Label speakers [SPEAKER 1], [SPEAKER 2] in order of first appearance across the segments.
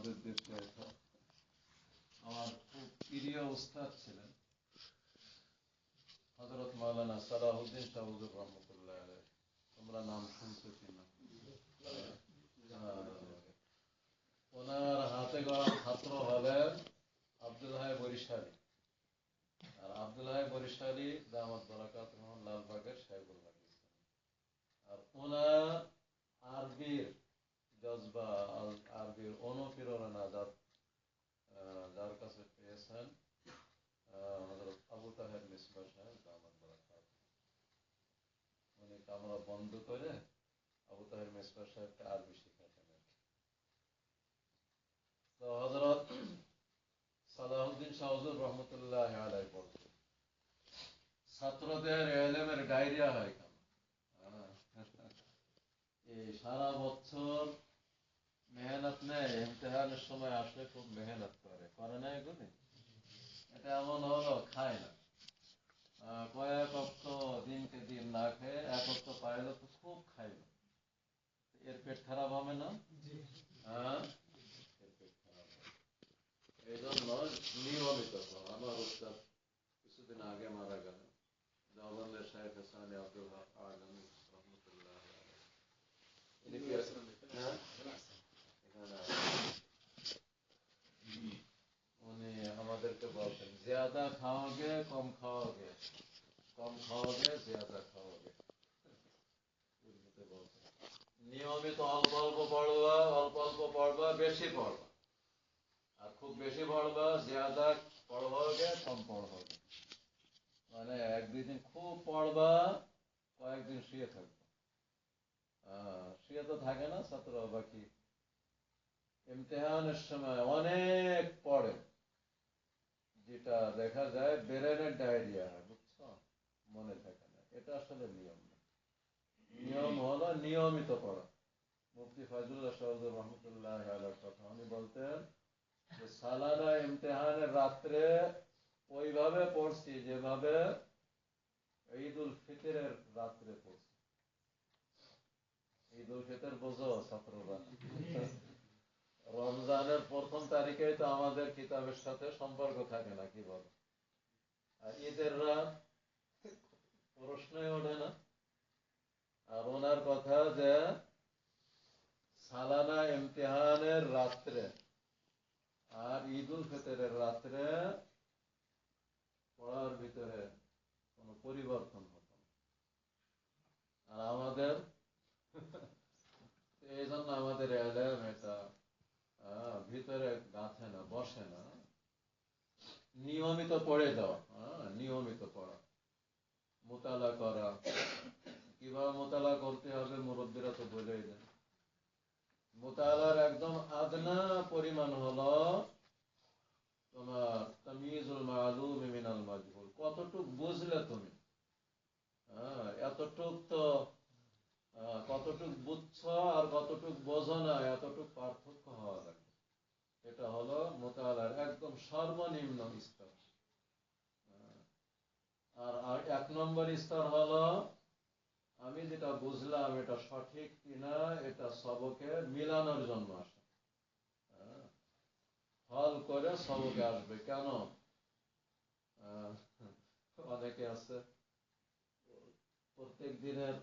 [SPEAKER 1] আমাদের দেশে আমার খুব প্রিয় উস্তাদ ছিলেন হজরত মাওলানা সালাহুদ্দিন রহমতুল্লাহ তোমরা নাম শুনছো কিনা ওনার হাতে গড়া ছাত্র হলেন আব্দুল বরিশালী। আর আব্দুল বরিশালী বরাকাত রহমান লালবাগের আর ওনার আরবির জজবা আল- আরবির অনুপ্রেরণা যার যার কাছে পেয়েছেন আবু তাহের মিসবা সাহেব উনি কামরা বন্ধ করে আবু তাহের মিসবা সাহেবকে আরবি শেখাতেন। তো হজরত শাহজুর রহমতুল্লাহ আলাই ছাত্রদের এলেমের ডায়রিয়া হয় কেন হ্যাঁ। এই সারা বছর মেহনত নেয় ইমতেহানের সময় আসলে খুব মেহনত করে। করে না এগুলি এটা এমন হলো খায় না। কয়েক অক্ত দিনকে দিন না খেয়ে এক অক্ত পাইলে তো খুব খাইল এর পেট খারাপ হবে না? হ্যাঁ? এই জন্য নিয়মিত আমার উস্তাদ কিছুদিন আগে মারা জওয়াহরলাল শাহেখ হাসানি আব্দুল আলম রহমতুল্লাহ আলাইহি। ইনি কি আছেন? হ্যাঁ? এখানে উনি আমাদেরকে জিয়াদা খাওয়াগে কম খাওয়াগে কম খাওয়াগে জিয়াদা বলতেন নিয়মিত অল্প অল্প পড়বা অল্প অল্প পড়বা বেশি পড়বা আর খুব বেশি পড়বা জিয়াদা পড়বাগে কম পড়বাগে মানে এক দুই দিন খুব পড়বা কয়েকদিন শুয়ে থাকবা শুয়ে তো থাকে না ছাত্র বাকি ইমতেহানের সময় অনেক পড়ে যেটা দেখা যায়, ব্রেনের ডায়রিয়া, বুঝছ? মনে থাকে না। এটা আসলে নিয়ম না। নিয়ম হলো নিয়মিত পড়া মুফতি ফাজুল্লাহ শাহুদুর রহমতুল্লাহ কথা। উনি বলতেন যে, সালানা ইমতেহানের রাত্রে ওইভাবে পড়ছি যেভাবে ঈদ উল ফিতরের রাত্রে পড়ছি। ঈদ উল ফিতর বোঝো ছাত্ররা। রমজানের প্রথম তারিখেই তো আমাদের কিতাবের সাথে সম্পর্ক থাকে না, কি বল? আর ঈদের রাত প্রশ্নই ওঠে না। আর ওনার কথা যে, সালানা ইমতিহানের রাত্রে আর ঈদ উল ফিতরের রাত্রে পড়ার ভিতরে কোনো পরিবর্তন হতো আর আমাদের, এই জন্য আমাদের এটা ভিতরে গাঁথে না, বসে না। নিয়মিত পড়ে যাওয়া নিয়মিত পড়া। মোতালা করা। কীভাবে মোতালা করতে হবে মুরব্বীরা তো বলেই দেন। মোতালার একদম আদনা পরিমাণ হলো তোমার তামিজুল মালুম মিনাল মাজহুল। কতটুক বুঝলে তুমি? হ্যাঁ এতটুক তো কতটুক বুঝছ আর কতটুক বোঝো না এতটুক পার্থক্য হওয়া লাগবে এটা হলো মোতালার একদম সর্বনিম্ন স্তর। আর এক নম্বর স্তর হলো, আমি যেটা বুঝলাম এটা সঠিক কিনা, এটা সবকে মিলানোর জন্য আসে। হল করে সবকে আসবে, কেন? অনেকে আছে, প্রত্যেক দিনের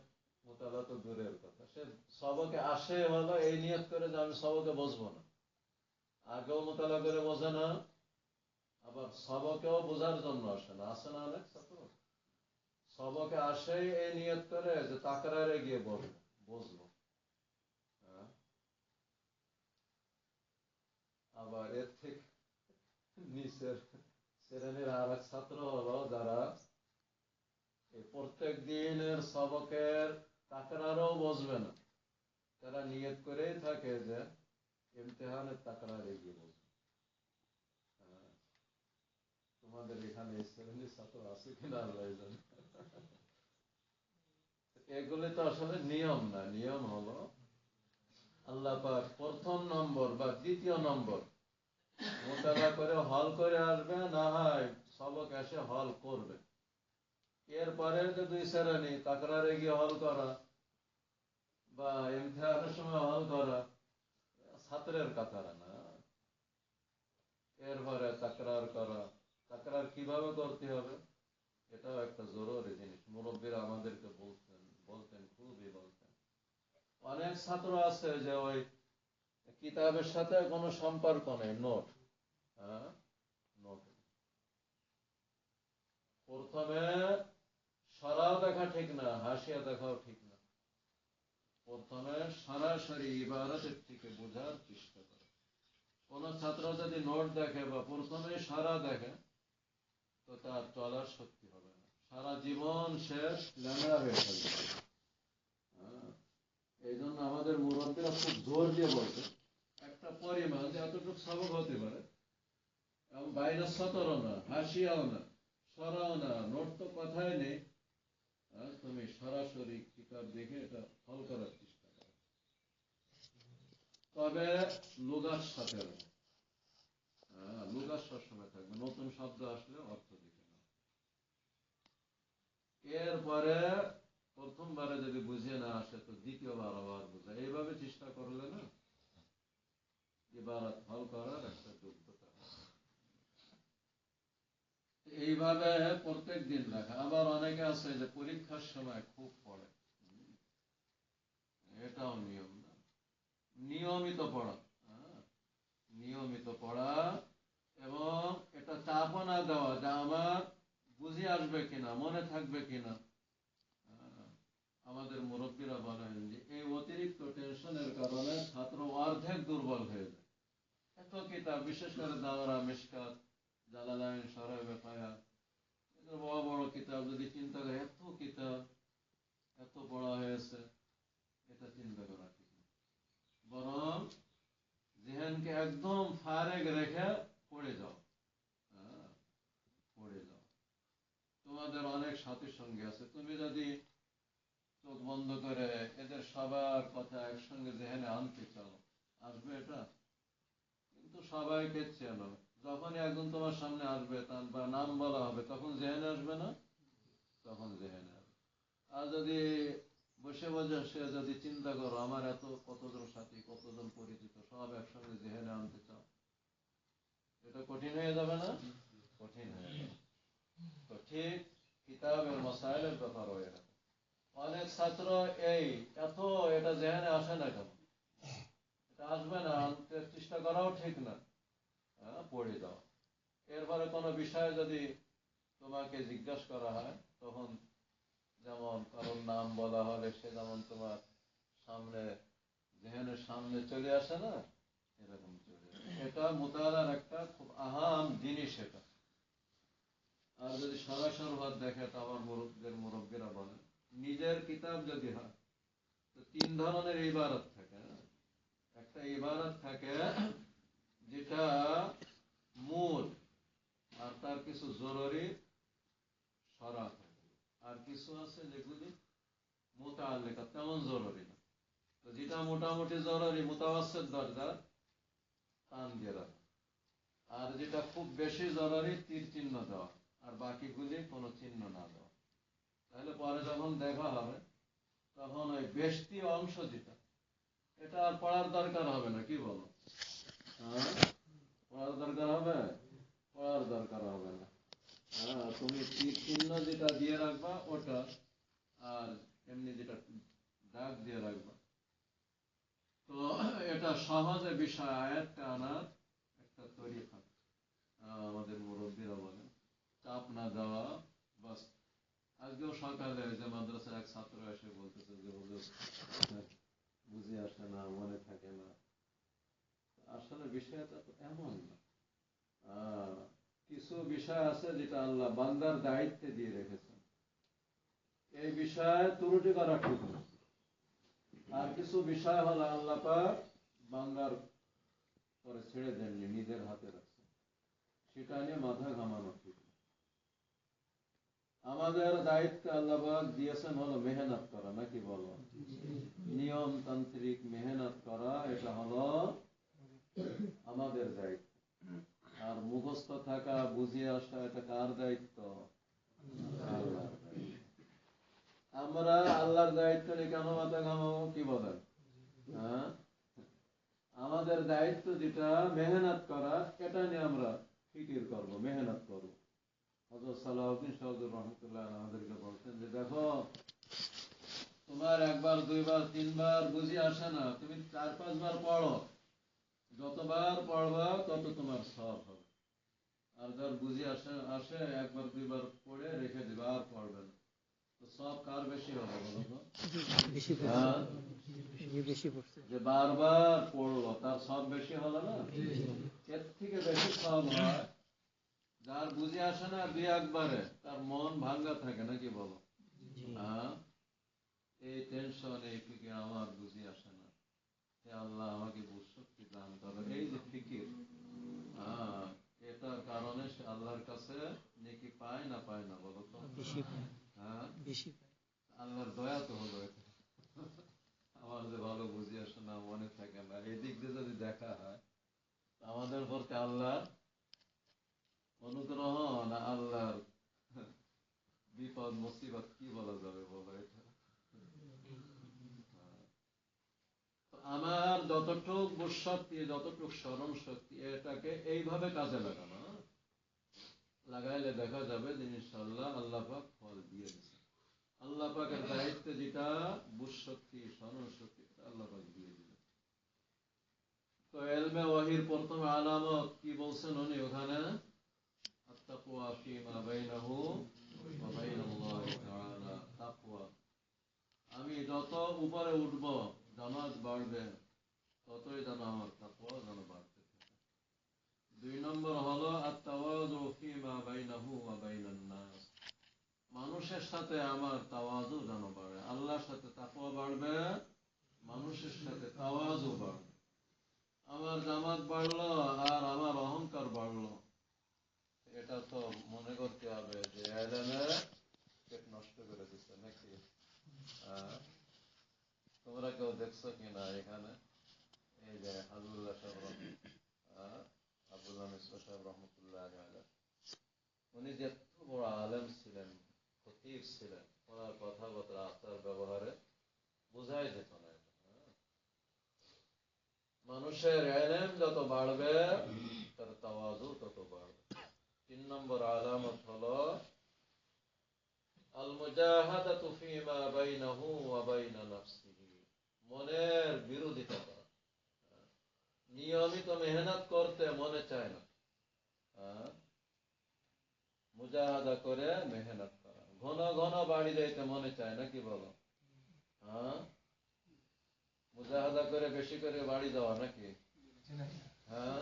[SPEAKER 1] মোতালা তো দূরের কথা। সে সবকে আসে হলো এই নিয়ত করে যে আমি সবকে বসবো না। আগেও মোতালা করে বোঝে না আবার সবকেও বোঝার জন্য আসে না। আসে না অনেক সবকে আসে এই নিয়ত করে যে তাকরারে গিয়ে বলব বসবো হ্যাঁ? আবার এর থেকে নিচের শ্রেণির আর এক ছাত্র হলো যারা এই প্রত্যেক দিনের সবকের তাকরারও বসবে না। তারা নিয়ত করেই থাকে যে ইমতেহানের তাকরারে গিয়ে বসবে হ্যাঁ। তোমাদের এখানে শ্রেণির ছাত্র আছে কিনা আল্লাহ জানে এগুলি তো আসলে নিয়ম না নিয়ম হলো আল্লাহ পাক প্রথম নম্বর বা দ্বিতীয় নম্বর। মোতালা করে হল করে আসবে, না হয় সবক এসে হল করবে। এরপরে যে দুই শ্রেণি, তাকরারে গিয়ে হল করা বা ইমতিহানের সময় হল করা, ছাত্রের কাতারে না। এরপরে তাকরার করা তাকরার কীভাবে করতে হবে? এটাও একটা জরুরি জিনিস। মুরব্বীরা আমাদেরকে বলতেন বলতেন, খুবই বলতেন। অনেক ছাত্র আছে যে ওই কিতাবের সাথে কোনো সম্পর্ক নেই, নোট। হ্যাঁ? নোট। প্রথমে সরাও দেখা ঠিক না, হাসিয়া দেখাও ঠিক না। প্রথমে সরাসরি ইবাদতের থেকে বোঝার চেষ্টা করে। কোন ছাত্র যদি নোট দেখে বা প্রথমে সারা দেখে তো তার চলার শক্তি হবে না। সারা জীবন সে ল্যাংড়া হয়ে থাকবে। হ্যাঁ, এই জন্য আমাদের মুরব্বীরা খুব জোর দিয়ে বলছে একটা পরিমাণ যে এতটুকু সবক হতে পারে এবং বাইরে সতরও না হাসিয়াও না সরাও না নোট তো কথাই নেই। হ্যাঁ, তুমি সরাসরি কিতাব দেখে এটা ফল করার চেষ্টা করো। তবে লুগার সাথে। হ্যাঁ, লুগার সবসময় থাকবে। নতুন শব্দ আসলে অর্থ এরপরে প্রথমবারে যদি বুঝে না আসে তো দ্বিতীয়বার আবার বুঝা। এইভাবে চেষ্টা করলে না এবার ফল করার একটা যোগ্যতা এইভাবে প্রত্যেক দিন লেখা আবার অনেকে আছে যে পরীক্ষার সময় খুব পড়ে। এটাও নিয়ম না। নিয়মিত পড়া। হ্যাঁ, নিয়মিত পড়া এবং এটা চাপনা দেওয়া যে আমার বুঝে আসবে কিনা, মনে থাকবে কিনা আমাদের মুরব্বীরা বলেন যে এই অতিরিক্ত টেনশনের কারণে ছাত্র অর্ধেক দুর্বল হয়ে যায়। এত কিতাব বিশেষ করে দাওরা মিসকাত জালালাইন সরাবে পায়া এগুলো বড় বড় কিতাব যদি চিন্তা করে এত কিতাব এত পড়া হয়েছে, এটা চিন্তা করা ঠিক বরং জেহেনকে একদম ফারেক রেখে পড়ে যাও হ্যাঁ, পড়ে যাও তোমাদের অনেক সাথী সঙ্গে আছে। তুমি যদি চোখ বন্ধ করে এদের সবার কথা একসঙ্গে জেহেনে আনতে চাও, আসবে এটা? কিন্তু সবাইকে চেনো, যখনই একজন তোমার সামনে আসবে, তার বা নাম বলা হবে, তখন জেহেনে আসবে না? তখন জেহেনে আসবে। আর যদি বসে বসে সে যদি চিন্তা করো, আমার এত কতজন সাথী, কতজন পরিচিত, সব একসঙ্গে জেহেনে আনতে চাও, এটা কঠিন হয়ে যাবে না? কঠিন হয়ে যাবে। তো কিতাবের মশাইলের ব্যাপার হয়ে অনেক ছাত্র এই এত এটা জেহেনে আসে না কেন? এটা আসবে না আনতে চেষ্টা করাও ঠিক না। হ্যাঁ, পড়ে দাও এরপরে কোনো বিষয়ে যদি তোমাকে জিজ্ঞাসা করা হয় তখন যেমন কারোর নাম বলা হলে সে যেমন তোমার সামনে জেহেনের সামনে চলে আসে না এরকম চলে এটা মোতালার একটা খুব আহাম জিনিস এটা। আর যদি সরাসরি ভাব দেখে তো আমার মুরব্বীর মুরব্বীরা বলেন নিজের কিতাব যদি হয়, তো তিন ধরনের ইবারত থাকে হ্যাঁ? একটা ইবারত থাকে যেটা মূল, আর তার কিছু জরুরি সরা থাকে। আর কিছু আছে যেগুলি মোটা মোতালেকা, তেমন জরুরি না। তো যেটা মোটামুটি জরুরি, মোতাবাসের দরজা টান দিয়ে রাখা। আর যেটা খুব বেশি জরুরি, তীর চিহ্ন দেওয়া। আর বাকিগুলি কোনো চিহ্ন না দেওয়া। তাহলে পরে যখন দেখা হবে, তখন ওই বেশতি অংশ যেটা, এটা আর পড়ার দরকার হবে না, কি বলো? হ্যাঁ? পড়ার দরকার হবে? পড়ার দরকার হবে না। হ্যাঁ তুমি চিহ্ন যেটা দিয়ে রাখবা, ওটা, আর এমনি যেটা দাগ দিয়ে রাখবা। তো এটা সহজে বিষয় আয়াতটা আনার একটা তরিকা। আমাদের মুরব্বীরা বলেন চাপ না দেওয়া, বাস। আজকেও সকালে যে মাদ্রাসার এক ছাত্র এসে বলতেছে যে, হুজুর বুঝে আসে না, মনে থাকে না। আসলে বিষয়টা তো এমন না। কিছু বিষয় আছে যেটা আল্লাহ বান্দার দায়িত্বে দিয়ে রেখেছেন। এই বিষয়ে ত্রুটি করা ঠিক আর কিছু বিষয় হলো আল্লাহ বান্দার পরে ছেড়ে দেননি, নিজের হাতে রাখছেন। সেটা নিয়ে মাথা ঘামানো ঠিক। আমাদের দায়িত্ব আল্লাহ দিয়েছেন হলো মেহনত করা, নাকি বলো? নিয়মতান্ত্রিক মেহনত করা, এটা হলো আমাদের দায়িত্ব। আর মুখস্থ থাকা, বুঝিয়ে আসা, এটা কার দায়িত্ব। আমরা আল্লাহর দায়িত্ব নিয়ে কেন মাথা ঘামাবো, কি বলেন? হ্যাঁ? আমাদের দায়িত্ব যেটা, মেহনত করা, এটা নিয়ে আমরা ফিকির করব, মেহনত করব। হজরত সালাউদ্দিন শাহুদুর রহমতুল্লাহ আমাদেরকে বলতেন যে দেখো তোমার একবার দুইবার তিনবার বুঝি আসে না। তুমি চার পাঁচবার পড়ো। যতবার পড়বা তত তোমার সব হবে। আর যার বুঝি আসে আসে একবার দুইবার পড়ে রেখে দিবে আর পড়বে না। তো সব কার বেশি হবে বলো তো?
[SPEAKER 2] বেশি
[SPEAKER 1] হ্যাঁ? যে বারবার পড়ল তার সব বেশি হলো না? এর থেকে বেশি সব হয়। যার বুঝে আসে না দুই একবারে। তার মন ভাঙ্গা থাকে নাকি বলো? হ্যাঁ? এই টেনশন এই ফিকির আমার বুঝে আসে না। আল্লাহ আমাকে বুঝশক্তি দান করো। এই যে ফিকির হ্যাঁ এটার কারণে সে আল্লাহর কাছে নেকি পায় না পায় না বলো তো? হ্যাঁ? আল্লাহর দয়া তো হলো এটা। আমার যে ভালো বুঝে আসে না মনে থাকে না। এই দিক দিয়ে যদি দেখা হয় আমাদের প্রতি আল্লাহর অনুগ্রহ না বিপদ, মুসিবত, কি বলা যাবে বলো এটা। আমার যতটুক যতটুক স্মরণ শক্তি এটাকে এইভাবে কাজে লাগানো? লাগাইলে দেখা যাবে আল্লাহ ফল দিয়ে দায়িত্বে যেটা স্মরণ শক্তি দিয়ে তো এলমে ওয়াহির প্রথম আলামত কি বলছেন উনি ওখানে আত্তাকুয়া ফিমা বাইনাহু ওয়া বাইনাল্লাহি তাআলা তাকওয়া আমি যত উপরে উঠব, জামাত বাড়বে, ততই যেন আমার তাকওয়া যেন বাড়তে থাকে। দুই নম্বর হলো মানুষের সাথে আমার তাওয়াজু যেন বাড়ে। আল্লাহর সাথে তাকওয়া বাড়বে, মানুষের সাথে তাওয়াজু বাড়বে। আমার জামাত বাড়লো আর আমার অহংকার বাড়লো। এটা তো মনে করতে হবে যে পেট নষ্ট করে দিচ্ছে নাকি? তোমরা কেউ দেখছ কিনা এখানে? এই যে হাজুল্লাহ মিশ্র সাহেব উনি যে এত বড় আলেম ছিলেন খতিব ছিলেন, ওনার কথাবার্তা, আচার ব্যবহারে বোঝাই যেত না হ্যাঁ? মানুষের এলেম যত বাড়বে, তার তাওয়াজু তত বাড়বে। তিন নম্বর আলামত হলো আল মুজাহাদাতু ফীমা বাইনাহু ওয়া বাইনা নাফসিহি। মনের বিরোধিতা করা? নিয়মিত মেহনত করতে মনে চায় না। হ্যাঁ? মুজাহাদা করে মেহনত করা। ঘন ঘন বাড়ি যাইতে মনে চায় না কি বলো? হ্যাঁ? মুজাহাদা করে বেশি করে বাড়ি যাওয়া নাকি? হ্যাঁ?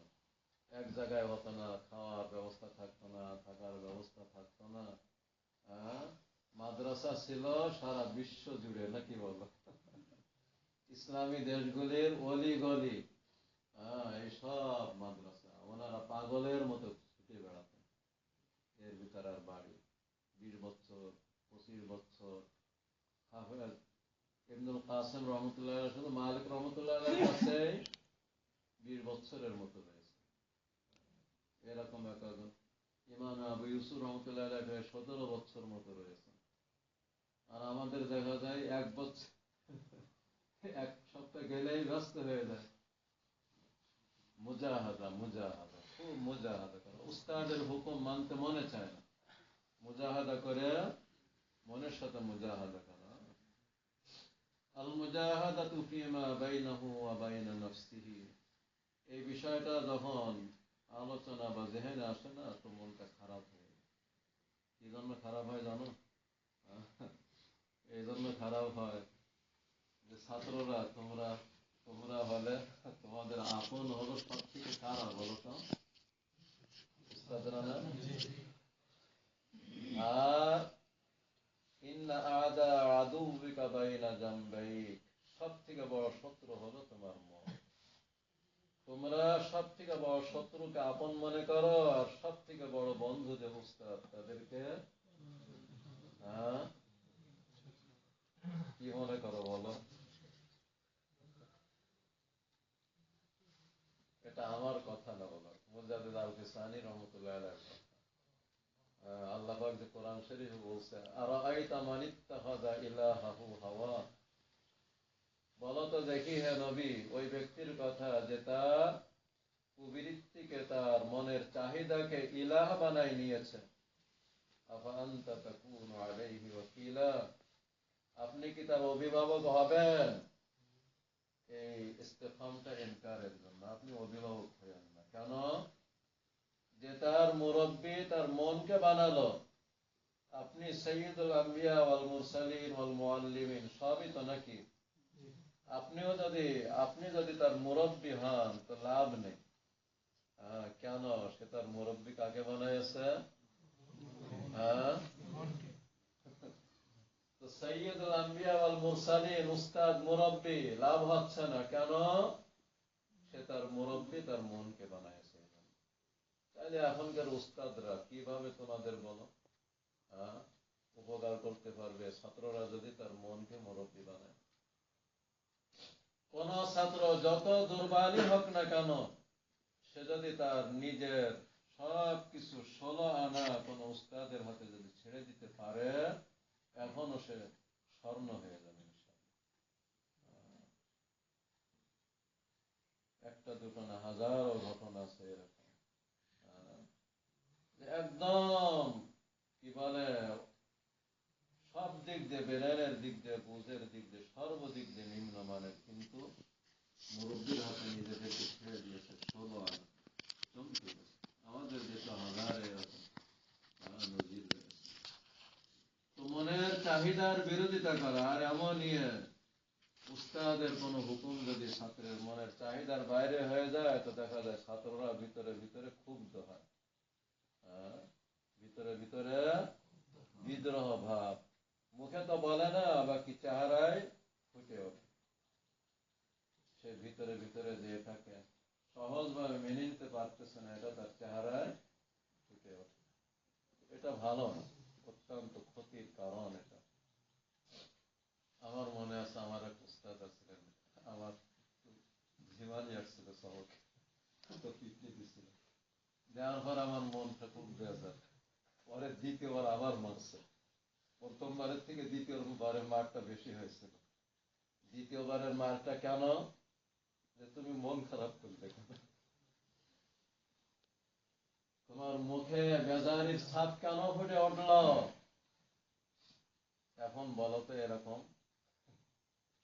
[SPEAKER 1] এক জায়গায় হতো না খাওয়ার ব্যবস্থা থাকতো না থাকার ব্যবস্থা থাকতো না মাদ্রাসা ছিল সারা বিশ্ব জুড়ে নাকি বলো ইসলামী দেশগুলির অলি গলি হ্যাঁ এইসব মাদ্রাসা ওনারা পাগলের মতো ছুটে বেড়াতেন এর ভিতরে আর বাড়ি বিশ বছর পঁচিশ বছর হাফেজ কাসেম রহমতুল্লাহ শুধু মালিক রহমতুল্লাহ কাছে বিশ বছরের মতো রয়েছে এরকম এক একজন ইমাম আবু ইউসুফ রহমতুল্লাহ সতেরো বছর মতো রয়েছে আর আমাদের দেখা যায় এক বছর এক সপ্তাহ গেলেই ব্যস্ত হয়ে যায় মুজাহাদা মুজাহাদা খুব মুজাহাদা করে উস্তাদের হুকুম মানতে মনে চায় না মুজাহাদা করে মনের সাথে মুজাহাদা করা আল মুজাহাদাতু ফীমা বাইনাহু বাইনা নাফসিহি এই বিষয়টা যখন আলোচনা বা জেহেনে আসে না, তো মনটা খারাপ হয়ে। কি জন্য খারাপ হয় জানো? এই জন্য খারাপ হয় যে ছাত্ররা, তোমরা তোমরা হলে তোমাদের আপন হলো সব থেকে কারা বলো তো? আর সব থেকে বড় শত্রু হলো তোমার মন। তোমরা সব থেকে বড় শত্রুকে আপন মনে করো, আর সব থেকে বড় বন্ধু যে উস্তাদ তাদেরকে? হ্যাঁ? কি মনে করো বলো? এটা আমার কথা না বলো। মুজাদ্দিদ আল কিসানি রহমতুল্লাহ আল্লাহ যে কোরআন শরীফ বলছে আর আইতা মানিত্তাহাদা ইলাহাহু হাওয়া? বলো তো দেখি হে নবী, ওই ব্যক্তির কথা যে তার কুবৃত্তিকে, তার মনের চাহিদাকে ইলাহ বানাই নিয়েছে। আপনি কি তার অভিভাবক হবেন? এই ইস্তেফামটা এনকারের জন্য। আপনি অভিভাবক হবেন না। কেন? যে তার মুরব্বী তার মনকে বানালো। আপনি সৈয়দুল আম্বিয়া ওয়াল মুরসালিন ওয়াল মুআল্লিমিন, সবই তো নাকি আপনিও যদি আপনি যদি তার মুরব্বী হন তো লাভ নেই। হ্যাঁ, কেন? সে তার মুরব্বী কাকে বানাইছে হ্যাঁ? হচ্ছে না। কেন? সে তার মুরব্বী তার বানাইছে এখনকার কীভাবে তোমাদের বলো? হ্যাঁ? উপকার করতে পারবে? ছাত্ররা যদি তার মনকে মুরব্বী বানায়। কোন ছাত্র যত দুর্বলই হোক না কেন, সে যদি তার নিজের সব কিছু ষোলো আনা কোন উস্তাদের হাতে যদি ছেড়ে দিতে পারে, এখনও সে স্বর্ণ হয়ে যাবে একটা দুটো না হাজারো ঘটনা আছে এরকম। একদম, কি বলে সব দিক দিয়ে বেরেনের দিক দিয়ে বুঝের দিক দিয়ে সর্বদিক দিয়ে নিম্নমানের। কিন্তু মুরব্বীর হাতে নিজেদেরকে ছেড়ে দিয়েছে ষোলো আনা চমকে গেছে। আমাদের দেশে হাজারে নজির তো মনের চাহিদার বিরোধিতা করা আর এমন উস্তাদের কোন হুকুম যদি ছাত্রের মনের চাহিদার বাইরে হয়ে যায়, তো দেখা যায় ছাত্ররা ভিতরে ভিতরে ক্ষুব্ধ হ্যাঁ? ভিতরে ভিতরে বিদ্রোহ ভাব। মুখে তো বলে না বাকি চেহারায় ফুটে ওঠে। সে ভিতরে ভিতরে যে এটাকে সহজভাবে মেনে নিতে পারতেছে না, এটা তার চেহারায় ফুটে ওঠে। এটা ভালো না, অত্যন্ত ক্ষতির কারণ এটা। আমার মনে আছে, আমার এক উস্তাদ আছিলেন, আমার ঝিমানি আসছিল সবকে তো পিটনি দিছিল। দেওয়ার পর আমার মনটা খুব বেজার। পরে দ্বিতীয়বার আবার মারছে। প্রথমবারের থেকে দ্বিতীয়বারের মারটা বেশি হয়েছিল দ্বিতীয়বারের মারটা কেন? যে তুমি মন খারাপ করলে তোমার মুখে বেজারির ছাপ কেন ফুটে উঠল? এখন বলো তো এরকম।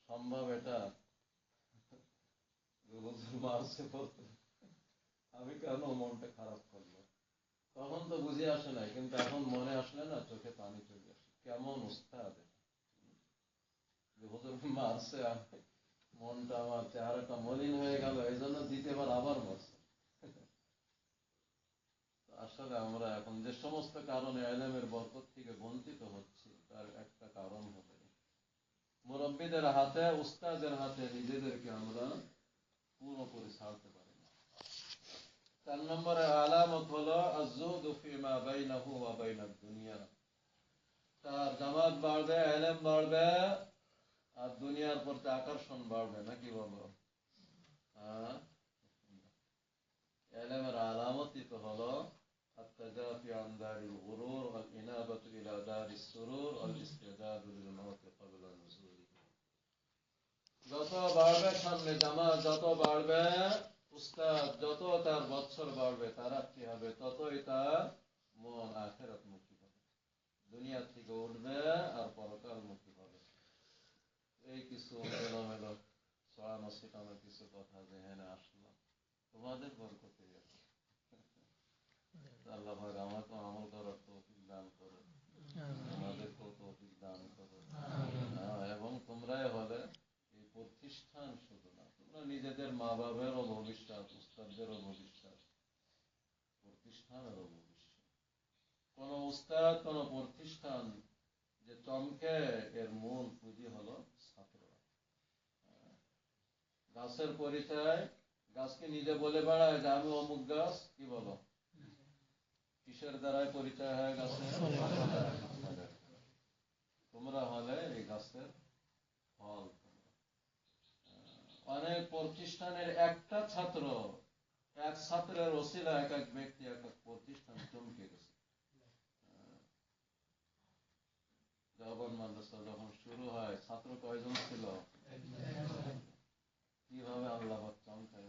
[SPEAKER 1] সম্ভব এটা? বলতে। আমি কেন মনটা খারাপ করল তখন তো বুঝে আসে নাই, কিন্তু এখন মনে আসলে না, চোখে পানি চলে আসে। কেমন উস্তাদ? হুজুর মারছে মনটা আমার চেহারাটা মলিন হয়ে গেল এই জন্য দ্বিতীয়বার আবার মারছে আসলে আমরা এখন যে সমস্ত কারণে এলেমের বরকত থেকে বঞ্চিত হচ্ছি তার একটা কারণ হবে মুরব্বীদের হাতে উস্তাদের হাতে নিজেদেরকে আমরা পুরোপুরি ছাড়তে পারি না চার নম্বরে আলামত হলো আজুদু ফিমা বাইনাহু ওয়া বাইনাদ দুনিয়া তার জামাত বাড়বে এলেম বাড়বে আর দুনিয়ার প্রতি আকর্ষণ বাড়বে নাকি বলো হ্যাঁ এলেমের আলামতই তো হলো التجافي عن دار الغرور والإنابة إلى دار السرور والاستعداد للموت قبل نزوله যত বাড়বে সামনে জামা যত বাড়বে উস্তাদ যত তার বছর বাড়বে তারা কি হবে ততই তার মন আখেরাত মুখী হবে দুনিয়া থেকে উঠবে আর পরকাল মুখী হবে এই কিছু এলোমেলো ছড়ানো ছিটানো কিছু কথা যেখানে আসলো তোমাদের বরকতে গেছে। আল্লাহ। পাক আমাকে আমল করার তৌফিক দান করো। আমাদেরকেও তৌফিক দান করো। হ্যাঁ, এবং তোমরাই হবে এই প্রতিষ্ঠান শুধু না তোমরা নিজেদের মা বাবারও ভবিষ্যৎ উস্তাদদেরও ভবিষ্যৎ প্রতিষ্ঠানেরও ভবিষ্যৎ। কোন উস্তাদ, কোন প্রতিষ্ঠান যে চমকে এর মূল পুঁজি হলো ছাত্ররা। হ্যাঁ। গাছের পরিচয়, গাছকে নিজে বলে বেড়ায় যে, আমি অমুক গাছ, কি বলো? কিসের দ্বারাই পরিচয় হয় গাছের তোমরা হলে এই গাছের ফল অনেক প্রতিষ্ঠানের একটা ছাত্র, এক ছাত্রের ওসিলা, এক এক ব্যক্তি, এক এক প্রতিষ্ঠান চমকে গেছে। জগন মাদ্রাসা যখন শুরু হয় ছাত্র কয়জন ছিল? কীভাবে আল্লাহ পাক চমকে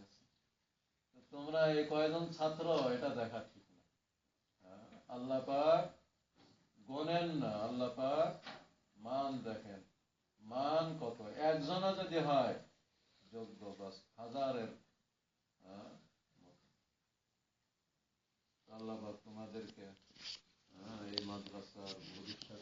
[SPEAKER 1] তোমরা এই কয়জন ছাত্র এটা দেখা ঠিক না। হ্যাঁ, আল্লাহ পাক গোনেন না আল্লাহ পাক মান দেখেন। মান কত? একজনা যদি হয় যোগ্য বাস হাজারের হ্যাঁ, আল্লাহ পাক তোমাদেরকে হ্যাঁ, এই মাদ্রাসার ভবিষ্যৎ